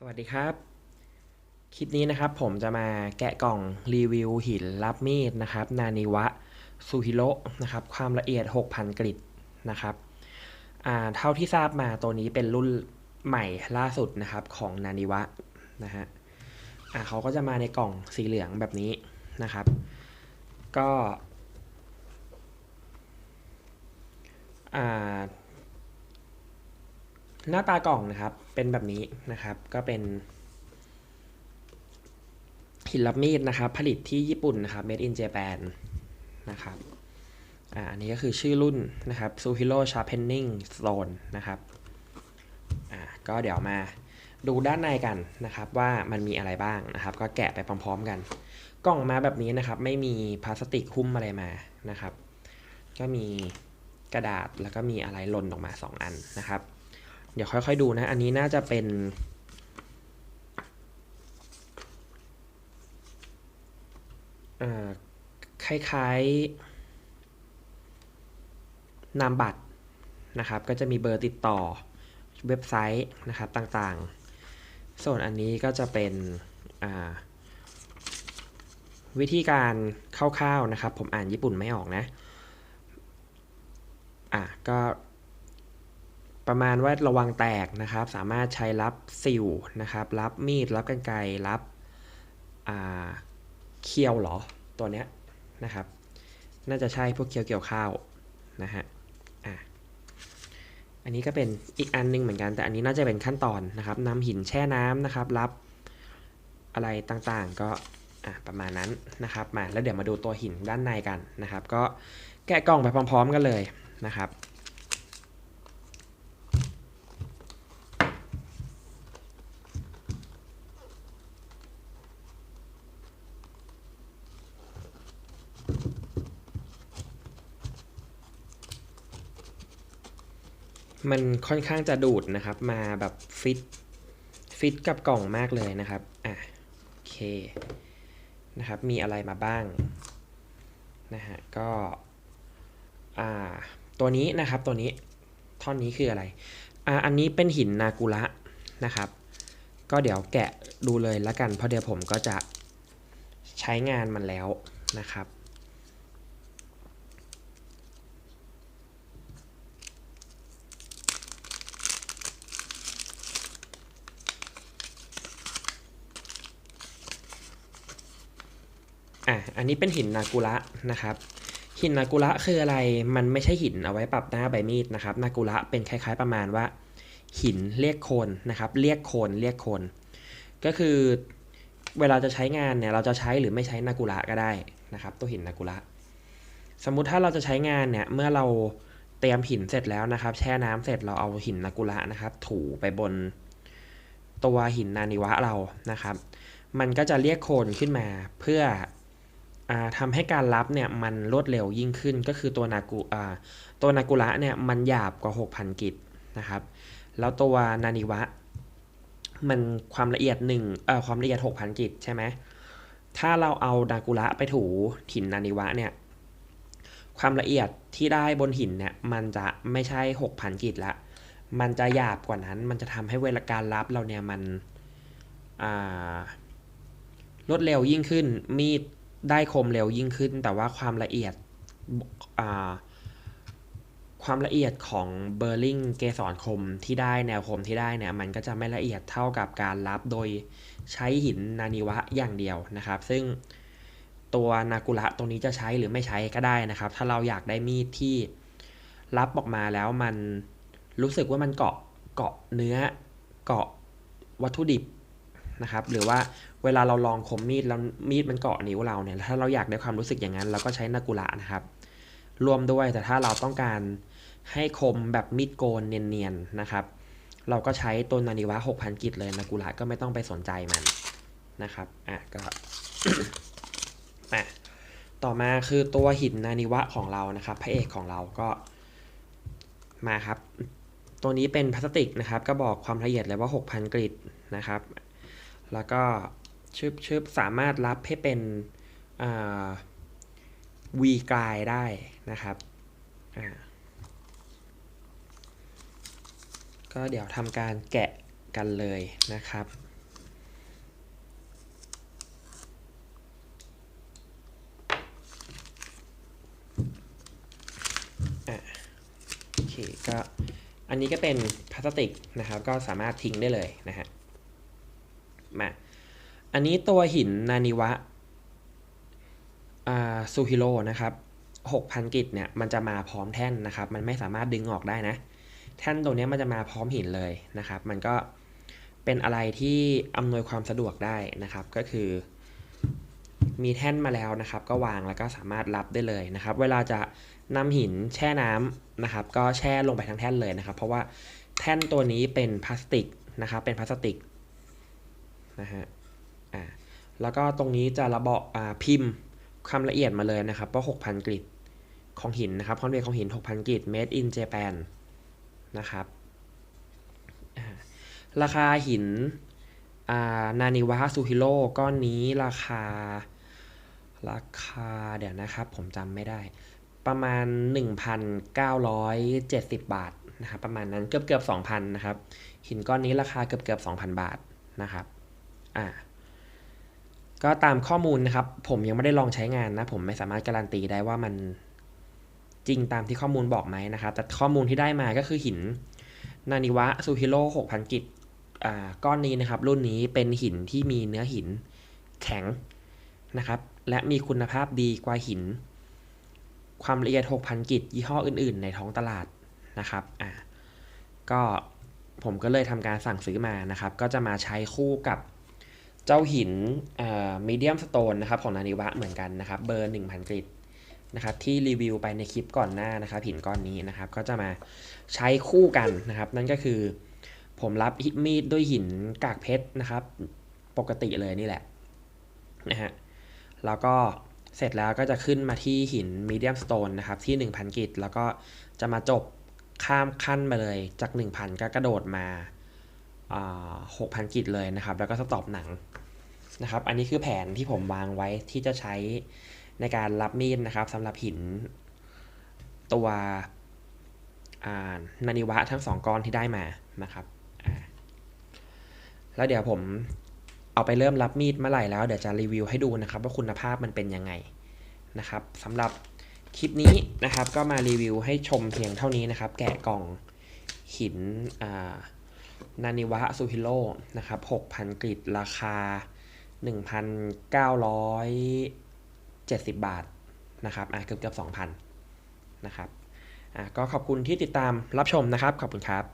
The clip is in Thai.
สวัสดีครับ คลิปนี้นะครับผมจะมาแกะกล่องรีวิวหินรับมีดนะครับ นานิวะซูฮิโร่นะครับ ความละเอียด 6,000 กริดนะครับอ่าเท่าที่ทราบมาตัวนี้เป็นรุ่นใหม่ล่าสุดนะครับของนานิวะนะฮะอ่าเขาก็จะมาในกล่องสีเหลืองแบบนี้นะครับ ก็อ่า หน้าตากล่องนะครับ เป็นแบบนี้นะครับ ก็เป็นหินรับมีดนะครับ ผลิตที่ญี่ปุ่นนะครับ made in Japan นะครับอ่าอันนี้ก็คือชื่อรุ่นนะครับ Suhiro Sharpening Stone นะครับอ่าก็เดี๋ยวมาดูด้านในกันนะครับว่ามันมีอะไรบ้างนะครับ ก็แกะไปพร้อมๆกัน กล่องมาแบบนี้นะครับ ไม่มีพลาสติกหุ้มอะไรมานะครับ ก็มีกระดาษแล้วก็มีอะไรหล่นออกมา 2 อันนะครับ เดี๋ยวค่อยๆดูนะ อันนี้น่าจะเป็น คล้ายๆ นามบัตรนะครับ ก็จะมีเบอร์ติดต่อเว็บไซต์นะครับต่างๆ ส่วนอันนี้ก็จะเป็นวิธีการคร่าวๆนะครับ ผมอ่านญี่ปุ่นไม่ออกนะ อะก็ ประมาณว่าระวังแตกนะครับ สามารถใช้รับสิวนะครับรับมีดรับกันไกรรับเคียวเหรอตัวเนี้ยนะครับ น่าจะใช่พวกเคียวเกี่ยวข้าวนะฮะอะอันนี้ก็เป็นอีกอันหนึงเหมือนกันแต่อันนี้น่าจะเป็นขั้นตอนนะครับนำหินแช่น้ำนะครับ รับอะไรต่างๆก็ประมาณนั้นนะครับมาแล้วเดี๋ยวมาดูตัวหินด้านในกันนะครับ ก็แกะกล่องไปพร้อม ๆ กันเลยนะครับ มันค่อนข้างจะดูดนะครับ มาแบบฟิตฟิตกับกล่องมากเลยนะครับ อะโอเคนะครับ มีอะไรมาบ้างนะฮะ ก็อ่าตัวนี้นะครับ ตัวนี้ท่อนนี้คืออะไร อ่า อันนี้เป็นหินนากุระนะครับ ก็เดี๋ยวแกะดูเลยละกัน เพราะเดี๋ยวผมก็จะใช้งานมันแล้วนะครับ อะอันนี้เป็นหินนากุระนะครับ หินนากุระคืออะไรมันไม่ใช่หินเอาไว้ปรับหน้าใบมีดนะครับนากุระเป็นคล้าย ๆประมาณว่า หินเรียกโคนนะครับ เรียกโคนเรียกโคนก็คือเวลาจะใช้งานเนี่ยเราจะใช้หรือไม่ใช้นากุระก็ได้นะครับ ตัวหินนากุระสมมุติถ้าเราจะใช้งานเนี่ยเมื่อเราเตรียมหินเสร็จแล้วนะครับ แช่น้ำเสร็จเราเอาหินนากุระนะครับ ถูไปบนตัวหินนานิวะเรานะครับ มันก็จะเรียกโคนขึ้นมาเพื่อ ทำให้การรับเนี่ยมันรวดเร็วยิ่งขึ้น ก็คือตัวนากุตัวนากุระเนี่ยมันหยาบกว่า 6,000 กิตนะครับ แล้วตัวนานิวะ มันความละเอียดหนึ่งเอ่อความละเอียด 6,000 กิตใช่ไหมถ้าเราเอานากุระไปถูหินนานิวะเนี่ยความละเอียดที่ได้บนหินเนี่ยมันจะไม่ใช่ 6,000 กิตละ มันจะหยาบกว่านั้น มันจะทำให้เวลาการรับเราเนี่ยมันอ่ารวดเร็วยิ่งขึ้นมีด ได้คมเร็วยิ่งขึ้น แต่ว่าความละเอียดความละเอียดของเบอร์ลิงเกสรคมที่ได้แนวคมที่ได้เนี่ยมันก็จะไม่ละเอียดเท่ากับการรับโดยใช้หินนานิวะอย่างเดียวนะครับ ซึ่งตัวนากุระตรงนี้จะใช้หรือไม่ใช้ก็ได้นะครับ ถ้าเราอยากได้มีดที่รับออกมาแล้วมันรู้สึกว่ามันเกาะเกาะเนื้อเกาะวัตถุดิบ นะครับหรือว่าเวลาเราลองคมมีดแล้วมีดมันเกาะนิ้วเราเนี่ยถ้าเราอยากได้ความรู้สึกอย่างนั้นเราก็ใช้นากุระนะครับรวมด้วยแต่ถ้าเราต้องการให้คมแบบมีดโกนเนียนๆนะครับ เราก็ใช้ตัวนานิวะ6,000 กิตเลยนากุระก็ไม่ต้องไปสนใจมันนะครับอะก็อะต่อมาคือตัวหินนานิวะของเรานะครับพระเอกของเราก็มาครับ ตัวนี้เป็นพลาสติกนะครับ ก็บอกความละเอียดเลยว่า 6,000 กริตนะครับ แล้วก็ชึบชึบสามารถรับให้เป็นวีกลายได้นะครับก็เดี๋ยวทำการแกะกันเลยนะครับโอเคก็อันนี้ก็เป็นพลาสติกนะครับ ก็สามารถทิ้งได้เลยนะฮะ มาอันนี้ตัวหินนานิวะซูฮิโร่นะครับ6,000 กิตเนี่ยมันจะมาพร้อมแท่นนะครับ มันไม่สามารถดึงออกได้นะ แท่นตัวนี้มันจะมาพร้อมหินเลยนะครับ มันก็เป็นอะไรที่อำนวยความสะดวกได้นะครับ ก็คือ มีแท่นมาแล้วนะครับ ก็วางแล้วก็สามารถรับได้เลยนะครับ เวลาจะนำหินแช่น้ำนะครับ ก็แช่ลงไปทั้งแท่นเลยนะครับ เพราะว่าแท่นตัวนี้เป็นพลาสติกนะครับ เป็นพลาสติก นะฮะอ่าแล้วก็ตรงนี้จะระบอกอ่าพิมพ์ความละเอียดมาเลยนะครับว่า6,000กริดของหินนะครับความละเอียดของหิน 6,000กริด made in Japan นะครับอ่าราคาหินนานิวะซูฮิโร่ก้อนนี้ราคาราคาเดี๋ยวนะครับผมจำไม่ได้ ประมาณ 1,970 บาทนะครับประมาณนั้นเกือบเกือบ2,000นะครับหินก้อนนี้ราคาเกือบเกือบ2,000 บาทนะครับ อ่าก็ตามข้อมูลนะครับ ผมยังไม่ได้ลองใช้งานนะ ผมไม่สามารถการันตีได้ว่ามันจริงตามที่ข้อมูลบอกไหมนะครับ แต่ข้อมูลที่ได้มาก็คือหินนานิวะซูฮิโร่6,000 กิตอ่าก้อนนี้นะครับ รุ่นนี้เป็นหินที่มีเนื้อหินแข็งนะครับ และมีคุณภาพดีกว่าหิน ความละเอียด 6,000 กิตยี่ห้ออื่น ๆ ในท้องตลาดนะครับอ่าก็ผมก็เลยทำการสั่งซื้อมานะครับ ก็จะมาใช้คู่กับ เจ้าหินมีเดียมสโตนนะครับของนานิวะเหมือนกันนะครับเบอร์ 1,000 กริตนะครับที่รีวิวไปในคลิปก่อนหน้านะครับหินก้อนนี้นะครับก็จะมาใช้คู่กันนะครับ นั่นก็คือผมรับมีดด้วยหินกากเพชรนะครับ ปกติเลยนี่แหละนะฮะแล้วก็เสร็จแล้วก็จะขึ้นมาที่หินมีเดียมสโตนนะครับที่ 1,000 กิตแล้วก็จะมาจบข้ามขั้นมาเลยจาก 1,000 ก็กระโดดมา 6,000 กิตเลยนะครับ แล้วก็สต็อปหนังนะครับ อันนี้คือแผนที่ผมวางไว้ที่จะใช้ในการรับมีดนะครับสำหรับหินตัวนานิวะทั้งสองก้อนที่ได้มานะครับ แล้วเดี๋ยวผมเอาไปเริ่มรับมีดเมื่อไหร่แล้วเดี๋ยวจะรีวิวให้ดูนะครับ ว่าคุณภาพมันเป็นยังไงนะครับสำหรับคลิปนี้นะครับก็มารีวิวให้ชมเพียงเท่านี้นะครับ แกะกล่องหินอะ นานิวะซูฮิโร่นะครับ6,000กริดราคา1,970บาทนะครับอะเกือบเกือบ2,000นะครับอะก็ขอบคุณที่ติดตามรับชมนะครับ ขอบคุณครับ